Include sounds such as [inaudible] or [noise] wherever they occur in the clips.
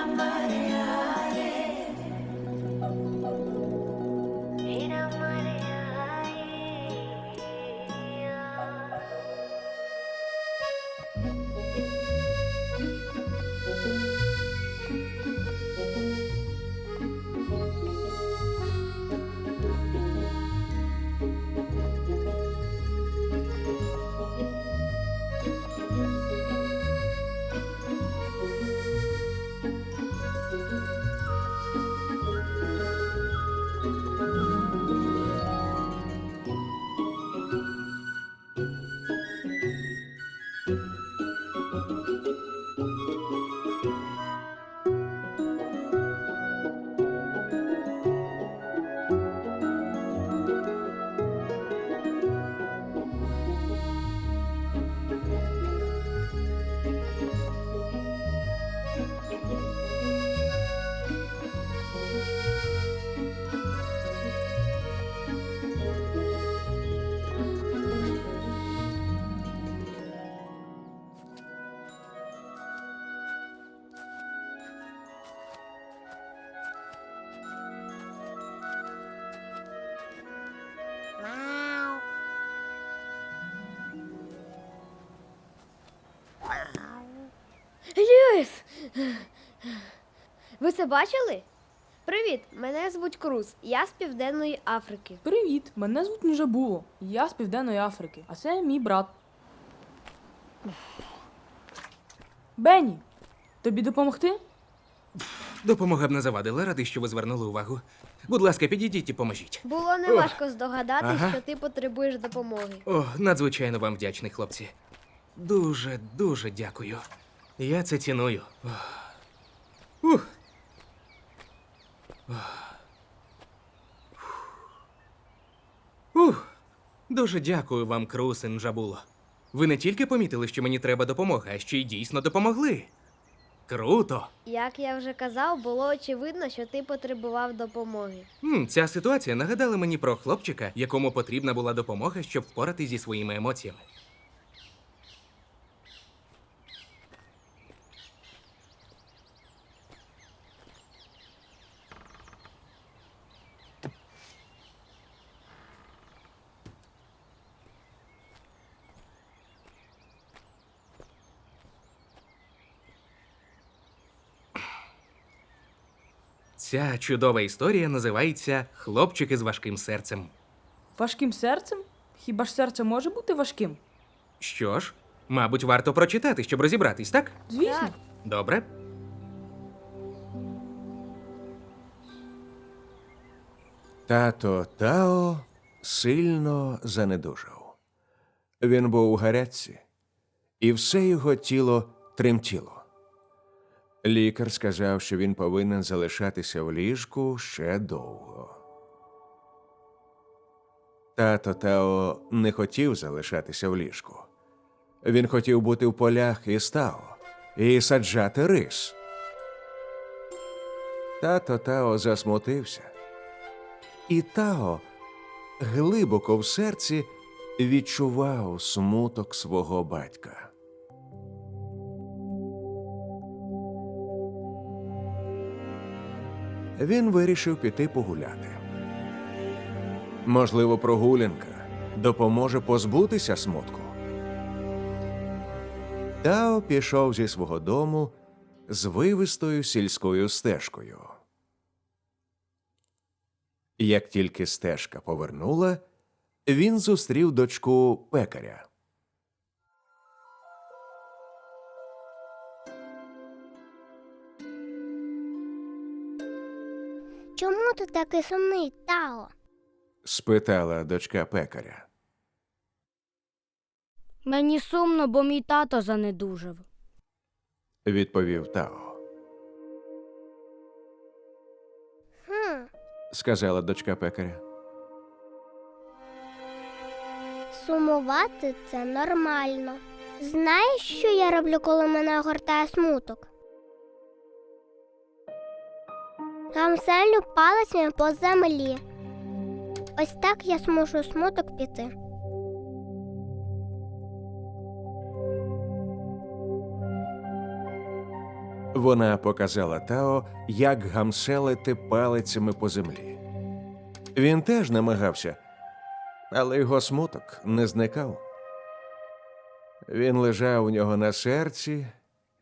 somebody. це бачили? Привіт, мене звуть Круз. Я з Південної Африки. Привіт, мене звуть Нжабуло. Я з Південної Африки, а це мій брат. Бенні, тобі допомогти? Допомога б не завадила, радий, що ви звернули увагу. Будь ласка, підійдіть і поможіть. Було неважко здогадатись, Ага. що ти потребуєш допомоги. О, надзвичайно вам вдячний, хлопці. Дуже, дуже дякую. Я це ціную. Ух. Ух. Дуже дякую вам, Крусин Жабуло. Ви не тільки помітили, що мені треба допомога, а ще й дійсно допомогли. Круто! Як я вже казав, було очевидно, що ти потребував допомоги. М, ця ситуація нагадала мені про хлопчика, якому потрібна була допомога, щоб впоратись зі своїми емоціями. Ця чудова історія називається Хлопчики з важким серцем. Важким серцем? Хіба ж серце може бути важким? Що ж, мабуть, варто прочитати, щоб розібратись, так? Звісно. Так. Добре. Тато Тао сильно занедужав. Він був у гарячці, і все його тіло тремтіло. Лікар сказав, що він повинен залишатися в ліжку ще довго. Тато Тао не хотів залишатися в ліжку. Він хотів бути в полях із Тао і саджати рис. Тато Тао засмутився. І Тао глибоко в серці відчував смуток свого батька. Він вирішив піти погуляти. Можливо, прогулянка допоможе позбутися смутку. Тао пішов зі свого дому з вивистою сільською стежкою. Як тільки стежка повернула, він зустрів дочку пекаря. Чому ти такий сумний, Тао? спитала дочка пекаря. Мені сумно, бо мій тато занедужав. Відповів Тао. Хм, Сказала дочка пекаря. сумувати це нормально. Знаєш, що я роблю, коли мене огортає смуток? Гамселю палицями по землі. Ось так я змушу смуток піти. Вона показала Тао, як гамселити палицями по землі. Він теж намагався, але його смуток не зникав. Він лежав у нього на серці,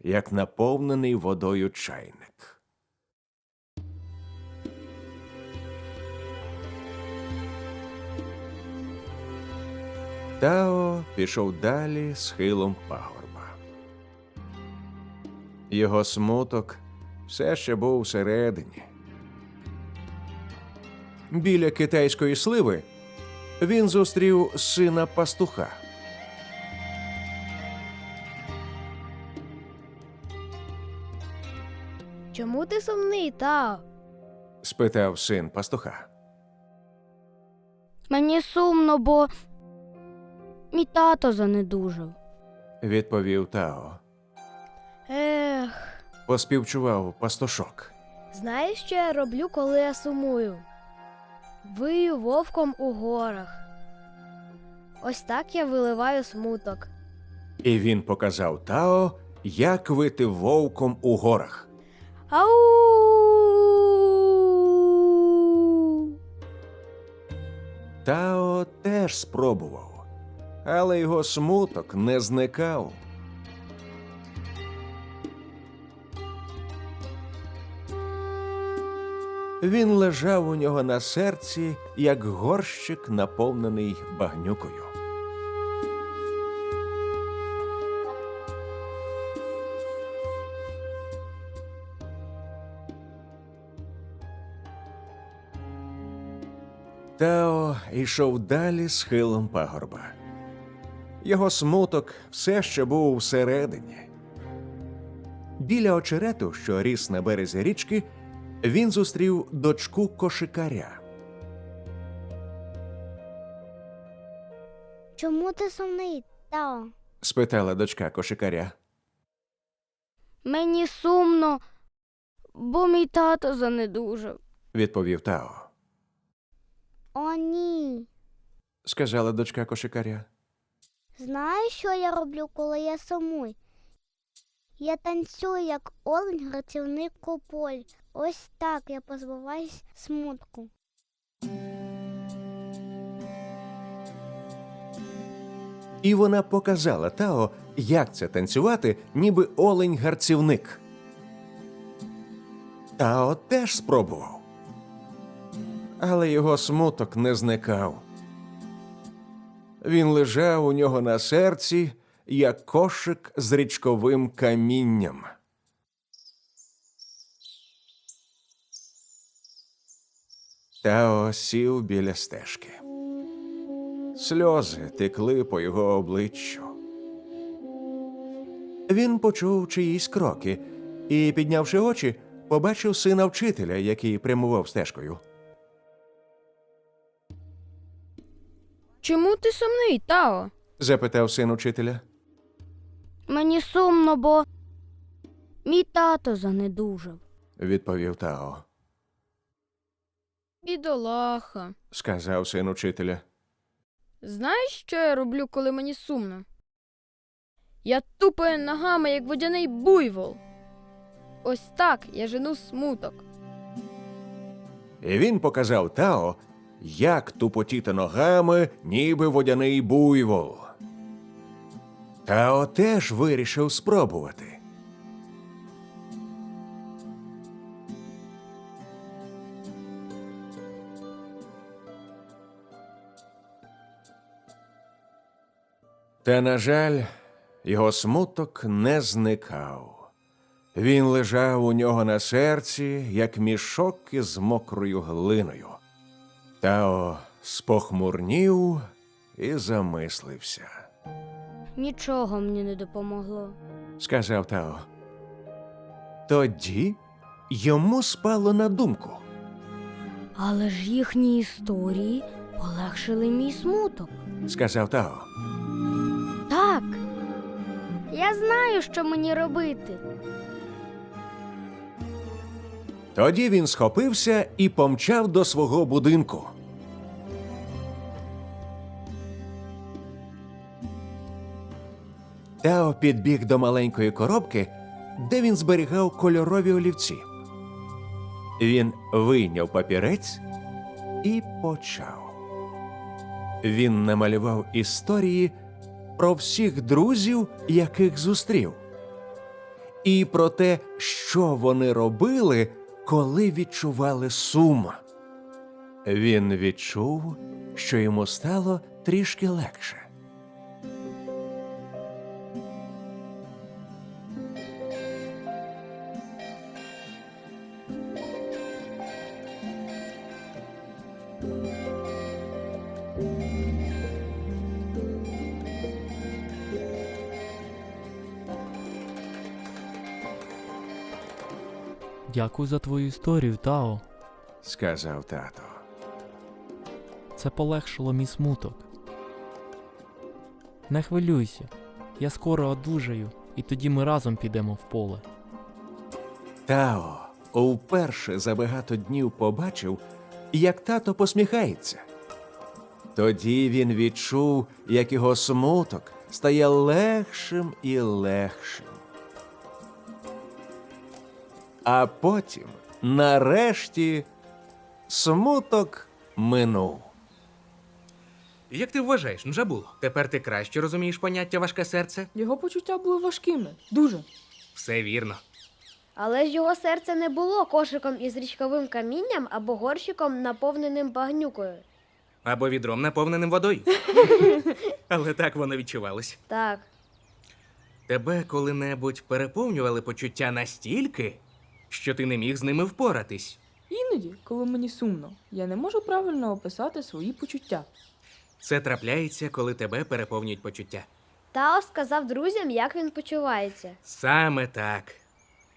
як наповнений водою чайник. Тао пішов далі схилом пагорба. Його смуток все ще був всередині. Біля китайської сливи він зустрів сина пастуха. Чому ти сумний, Тао? спитав син пастуха. Мені сумно, бо мій тато занедужав. Відповів Тао. Ех, Поспівчував пастушок. знаєш, що я роблю, коли я сумую? Вию вовком у горах. Ось так я виливаю смуток. І він показав Тао, як вити вовком у горах. Ау! Тао теж спробував, але його смуток не зникав. Він лежав у нього на серці, як горщик, наповнений багнюкою. Тео йшов далі схилом пагорба. Його смуток все ще був всередині. Біля очерету, що ріс на березі річки, він зустрів дочку кошикаря. Чому ти сумний, Тао? Спитала дочка кошикаря. Мені сумно, бо мій тато занедужав. Відповів Тао. О, ні. Сказала дочка кошикаря. Знаєш, що я роблю, коли я сумую? Я танцюю, як олень грацівник у полі. Ось так я позбуваюсь смутку. І вона показала Тао, як це танцювати, ніби олень-гарцівник. Тао теж спробував. Але його смуток не зникав. Він лежав у нього на серці, як кошик з річковим камінням. Тао сів біля стежки. Сльози текли по його обличчю. Він почув чиїсь кроки і, піднявши очі, побачив сина вчителя, який прямував стежкою. Чому ти сумний, Тао? Запитав син учителя. Мені сумно, бо мій тато занедужав. Відповів Тао. Бідолаха. Сказав син учителя. Знаєш, що я роблю, коли мені сумно? Я тупаю ногами, як водяний буйвол. Ось так я жену смуток. І він показав Тао, як тупотіти ногами, ніби водяний буйвол. Тао теж вирішив спробувати. Та, на жаль, його смуток не зникав. Він лежав у нього на серці, як мішок із мокрою глиною. Тао спохмурнів і замислився. Нічого мені не допомогло. Сказав Тао. Тоді йому спало на думку. Але ж їхні історії полегшили мій смуток. Сказав Тао. Так. Я знаю, що мені робити. Тоді він схопився і помчав до свого будинку. Тео підбіг до маленької коробки де він зберігав кольорові олівці. Він вийняв папірець і почав. Він намалював історії про всіх друзів, яких зустрів, і про те, що вони робили, коли відчували сум. Він відчув, що йому стало трішки легше. Дякую за твою історію, Тао. сказав тато. Це полегшило мій смуток. Не хвилюйся, я скоро одужаю, і тоді ми разом підемо в поле. Тао вперше за багато днів побачив, як тато посміхається. Тоді він відчув, як його смуток стає легшим і легшим. А потім, нарешті, смуток минув. Як ти вважаєш, Нджабуло? Тепер ти краще розумієш поняття важке серце? Його почуття були важкими. Дуже. Все вірно. Але ж його серце не було кошиком із річковим камінням або горщиком, наповненим багнюкою. Або відром наповненим водою. [laughs] Але так воно відчувалось. Так, Тебе коли-небудь переповнювали почуття настільки, що ти не міг з ними впоратись. Іноді, коли мені сумно, я не можу правильно описати свої почуття. Це трапляється, коли тебе переповнюють почуття. Тао сказав друзям, як він почувається. Саме так.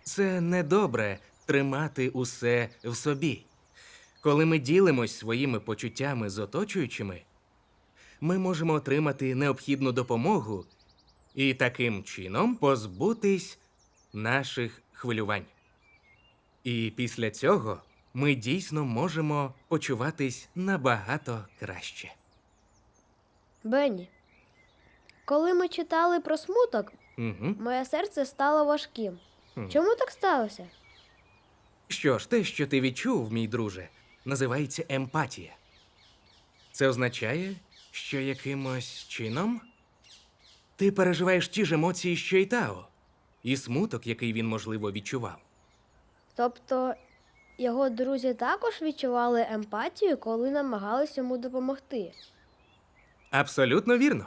Це недобре тримати усе в собі. Коли ми ділимось своїми почуттями з оточуючими, ми можемо отримати необхідну допомогу і таким чином позбутись наших хвилювань. І після цього ми дійсно можемо почуватись набагато краще. Бенні, коли ми читали про смуток, Угу. моє серце стало важким. Хм. Чому так сталося? Що ж, те, що ти відчув, мій друже, називається емпатія. Це означає, що якимось чином ти переживаєш ті ж емоції, що й Тао, і смуток, який він, можливо, відчував. Тобто його друзі також відчували емпатію, коли намагались йому допомогти. Абсолютно вірно.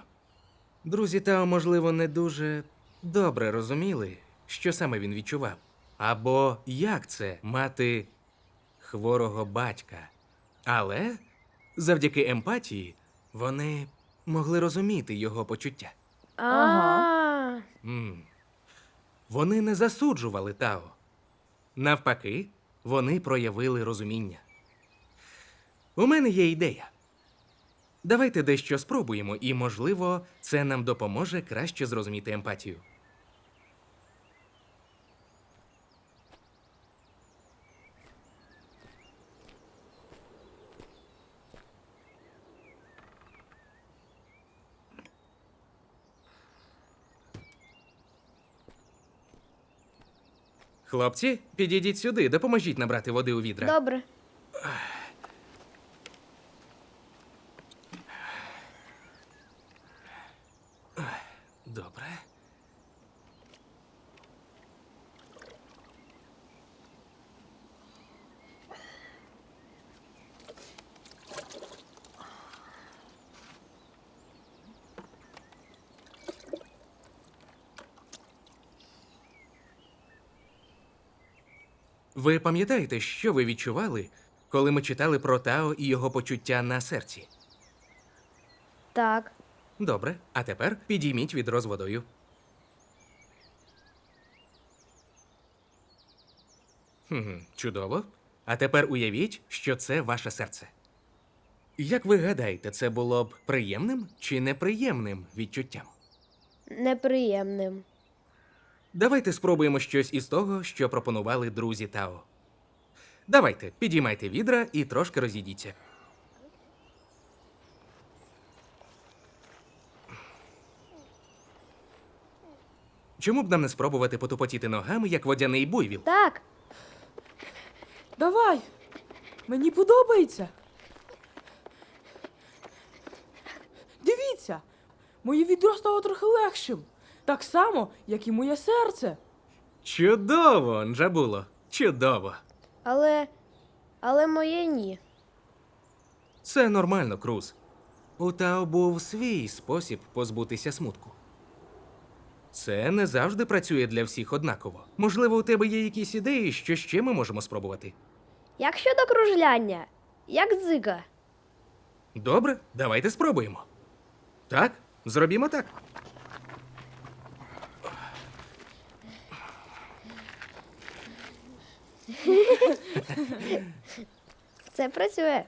Друзі Тао, можливо, не дуже добре розуміли, що саме він відчував. Або як це мати хворого батька. Але завдяки емпатії вони могли розуміти його почуття. А, М. Вони не засуджували Тао. Навпаки, вони проявили розуміння. У мене є ідея. Давайте дещо спробуємо, і, можливо, це нам допоможе краще зрозуміти емпатію. Хлопці, підійдіть сюди, допоможіть набрати води у відра. добре. Ви пам'ятаєте, що ви відчували, коли ми читали про Тао і його почуття на серці? Так. Добре, а тепер підійміть відро з водою. Хм, чудово. А тепер уявіть, що це ваше серце. Як ви гадаєте, це було б приємним чи неприємним відчуттям? Неприємним. Давайте спробуємо щось із того, що пропонували друзі Тао. Давайте, підіймайте відра і трошки розійдіться. Чому б нам не спробувати потупотіти ногами, як водяний буйвіл? Так, Давай! Мені подобається. Дивіться, моє відро стало трохи легшим. Так само, як і моє серце. Чудово, Нджабуло, чудово. але. Але моє ні. Це нормально, Круз. У Тао був свій спосіб позбутися смутку. Це не завжди працює для всіх однаково. Можливо, у тебе є якісь ідеї, що ще ми можемо спробувати. Як щодо кружляння? Як дзига? Добре, давайте спробуємо. Так, зробімо так. [laughs] Це працює.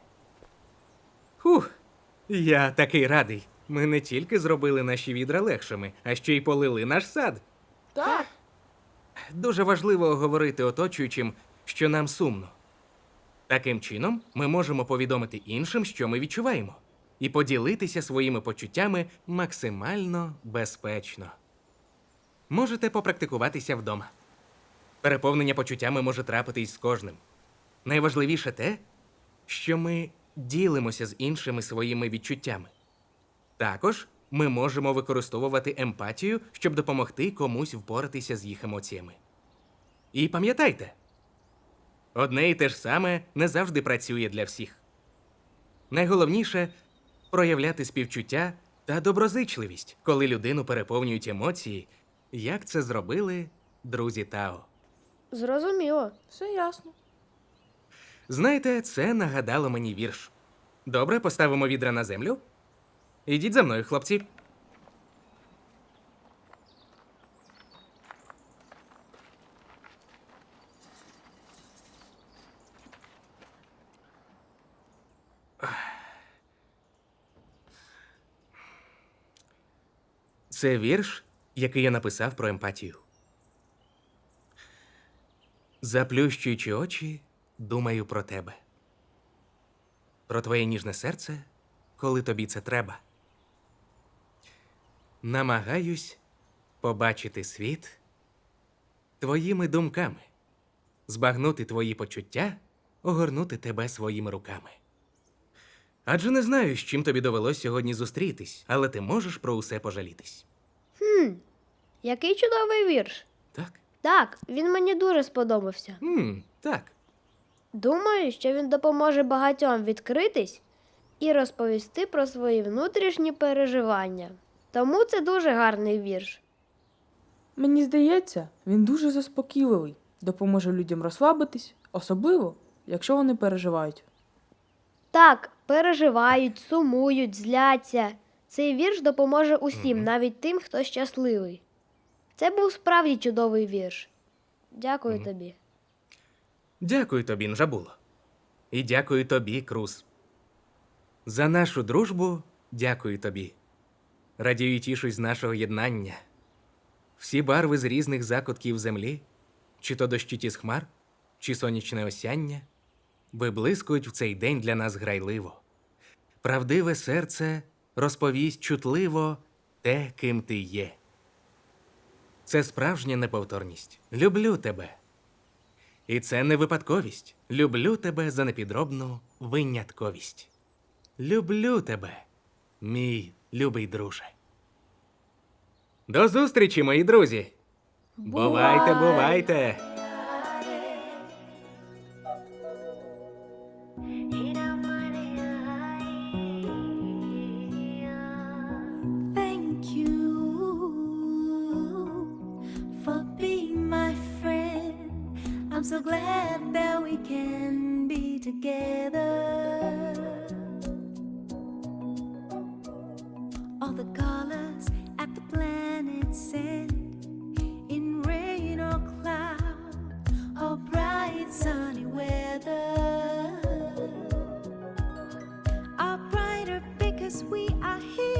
Фух, я такий радий. Ми не тільки зробили наші відра легшими, а ще й полили наш сад. Так. Дуже важливо говорити оточуючим, що нам сумно. Таким чином, ми можемо повідомити іншим, що ми відчуваємо, і поділитися своїми почуттями максимально безпечно. Можете попрактикуватися вдома. Переповнення почуттями може трапитись з кожним. Найважливіше те, що ми ділимося з іншими своїми відчуттями. Також ми можемо використовувати емпатію, щоб допомогти комусь впоратися з їх емоціями. І пам'ятайте, одне і те ж саме не завжди працює для всіх. Найголовніше проявляти співчуття та доброзичливість, коли людину переповнюють емоції, як це зробили друзі Тао. Зрозуміло. Все ясно. Знаєте, це нагадало мені вірш. Добре, поставимо відра на землю. Ідіть за мною, хлопці. Це вірш, який я написав про емпатію. Заплющуючи очі, думаю про тебе. Про твоє ніжне серце, коли тобі це треба. Намагаюсь побачити світ твоїми думками, збагнути твої почуття, огорнути тебе своїми руками. Адже не знаю, з чим тобі довелось сьогодні зустрітись, але ти можеш про усе пожалітись. Хм, який чудовий вірш. Так? Так, він мені дуже сподобався. Хм, так. Думаю, що він допоможе багатьом відкритись і розповісти про свої внутрішні переживання. Тому це дуже гарний вірш. Мені здається, він дуже заспокійливий, допоможе людям розслабитись, особливо, якщо вони переживають. Так, переживають, сумують, зляться. Цей вірш допоможе усім, навіть тим, хто щасливий. Це був справді чудовий вірш. Дякую тобі. Дякую тобі, Нжабуло. І дякую тобі, Круз. За нашу дружбу дякую тобі. Радію і тішусь з нашого єднання. Всі барви з різних закутків землі, чи то дощиті з хмар, чи сонячне осяння, виблискують в цей день для нас грайливо. Правдиве серце розповість чутливо те, ким ти є. Це справжня неповторність. Люблю тебе. І це не випадковість. Люблю тебе за непідробну винятковість. Люблю тебе, мій любий друже. До зустрічі, мої друзі. Бувайте, бувайте. Together. All the colors at the planet's end in rain or cloud or bright sunny weather are brighter because we are here.